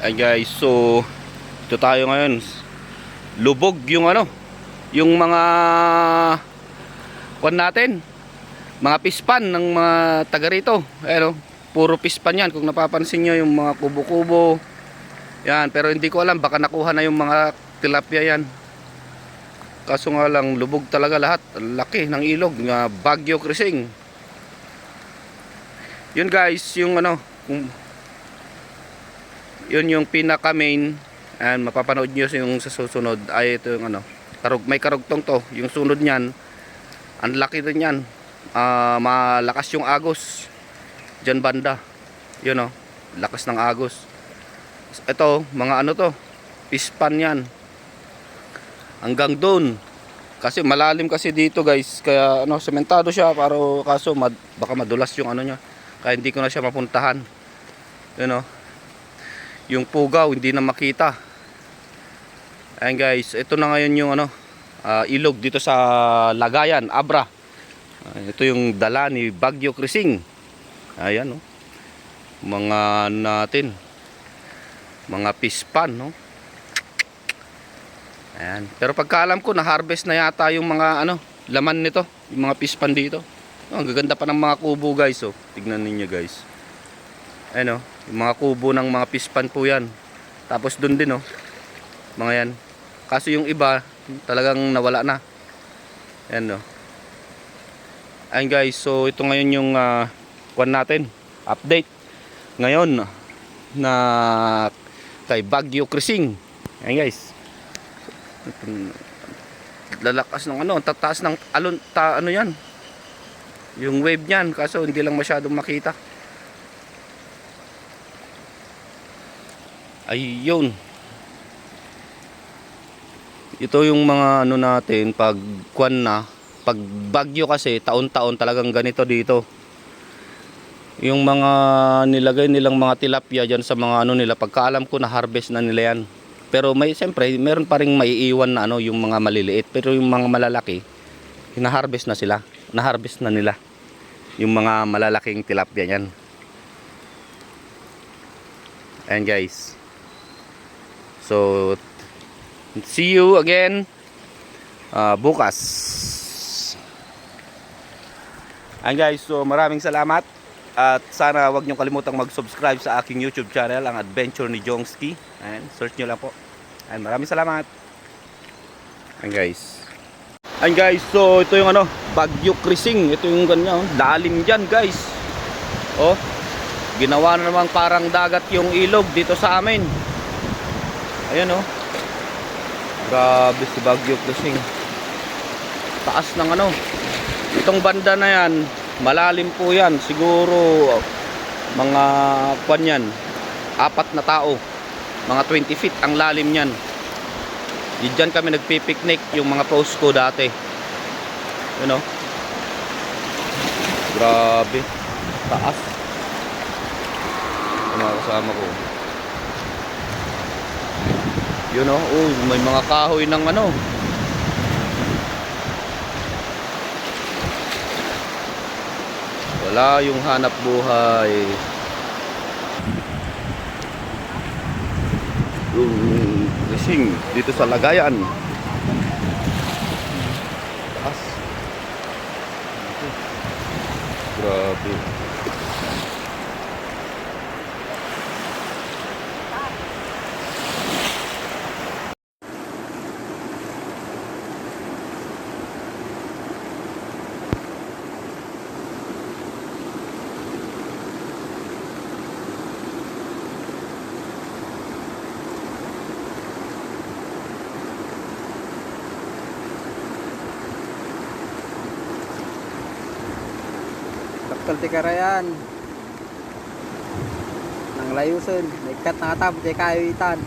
Ay guys, so ito tayo ngayon. Lubog yung ano, yung mga kwan natin. Mga pispan ng mga taga rito. Ayan oh, puro pispan yan. Kung napapansin nyo yung mga kubo-kubo. Yan, pero hindi ko alam. Baka nakuha na yung mga tilapia yan. Kaso nga lang, lubog talaga lahat. Laki ng ilog. Nga Bagyo Crising. Yun guys, yung ano, kung yun yung pinaka main. And mapapanood nyo yung sa susunod. Ay ito yung ano karug, may karugtong to. Yung sunod nyan ang laki din yan. Ah, malakas yung agos dyan banda. Yun o lakas ng agos ito mga ano to pispan yan. Hanggang doon kasi malalim kasi dito guys. Kaya ano sementado siya pero kaso mad, baka madulas yung ano niya. Kaya hindi ko na siya mapuntahan. Yun o yung pugaw hindi na makita. Ayan guys. Ito na ngayon yung ano ah, ilog dito sa Lagayan Abra. Ah, ito yung dala ni Bagyo Crising ayan oh mga ano natin mga pispan no? Ayan. Pero pagkaalam ko na harvest na yata yung mga ano laman nito yung mga pispan dito. Oh, ang gaganda pa ng mga kubo guys oh. Tignan ninyo guys. Ayan oh yung mga kubo ng mga pispan po yan. Tapos dun din oh. Mga yan. Kaso yung iba talagang nawala na. Ayan oh. Ayan guys. So ito ngayon yung uh, kwan natin. Update. Ngayon na kay Bagyo Crising ayan guys. Lalakas ng ano tataas ng alon ta, ano yan? Yung wave niyan. Kaso hindi lang masyadong makita ayun. Ito yung mga ano natin pag kwan na pag bagyo kasi taon-taon talagang ganito dito. Yung mga nilagay nilang mga tilapia dyan sa mga ano nila pagkaalam ko na harvest na nila yan. Pero may siyempre meron pa ring maiiwan na ano yung mga maliliit. Pero yung mga malalaki hinaharvest na sila. Naharvest na nila. Yung mga malalaking tilapia yan ayan guys so see you again uh, bukas. Ayan guys so maraming salamat. At sana wag nyo kalimutang mag-subscribe sa aking YouTube channel ang Adventure ni Jongski. Ayan search nyo lang po. Ayan maraming salamat. Ayan guys. Ayan guys so ito yung ano Bagyo Crising ito yung ganyan oh. lalim dyan guys. Oh ginawa na naman parang dagat yung ilog dito sa amin ayan oh. Grabe si Bagyo Crising taas ng ano. Itong banda na yan malalim po yan. Siguro mga kwan yan apat na tao. Mga 20 feet ang lalim yan diyan kami nagpipiknik yung mga post ko dati. You know grabe. Taas. Yung mga kasama ko yun know, oh may mga kahoy ng ano. Wala yung hanap buhay. Yung racing dito sa lagayan. Taas. Grabe Taktal ti karayan. Nang layuson, nagkat na katab, di kayo itan.